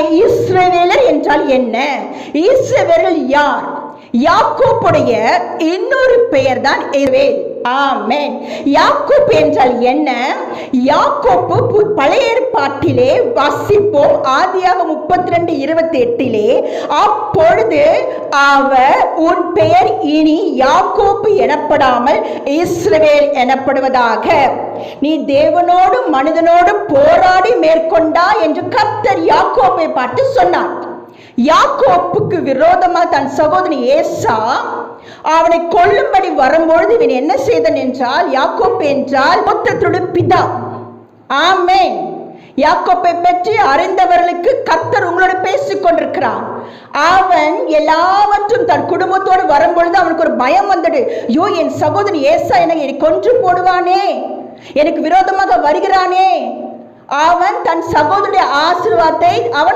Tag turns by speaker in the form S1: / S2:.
S1: பாருங்க இஸ்ரவேலர் என்றால் என்ன? இஸ்ரவேலர் யார்? யாக்கோப்புடைய இன்னொரு பெயர் தான் இஸ்ரவேல் ஆமென். யாக்கோப் என்றால் என்ன? யாக்கோப்பு பழைய ஏற்பாட்டிலே வாசிப்போம். ஆதியாக முப்பத்தி ரெண்டு இருபத்தி எட்டிலே அப்பொழுது அவர் உன் பெயர் இனி யாக்கோப்பு எனப்படாமல் இஸ்ரவேல் எனப்படுவதாக. நீ தேவனோடும் மனிதனோடும் போராடி மேற்கொண்டா என்று கர்த்தர் யாக்கோப்பை பார்த்து சொன்னார். யாக்கோப்புக்கு விரோதமாக தன் சகோதரி ஏசா அவனை கொல்லும்படி வரும்பொழுது இவன் என்ன செய்தான் என்றால் யாக்கோப் என்றால் மொத்தத்தோட பிதா. ஆமே யாக்கோப்பை பற்றி அறிந்தவர்களுக்கு கர்த்தர் உங்களோட பேசிக் கொண்டிருக்கிறான் அவன் எல்லாவற்றும் தன் குடும்பத்தோடு வரும்பொழுது அவனுக்கு ஒரு பயம் வந்தது. ஐயோ என் சகோதரி ஏசா என என்னை கொன்று போடுவானே? எனக்கு விரோதமாக வருகிறானே? அவன் தன் சகோதரிய ஆசிர்வாதத்தை அவன்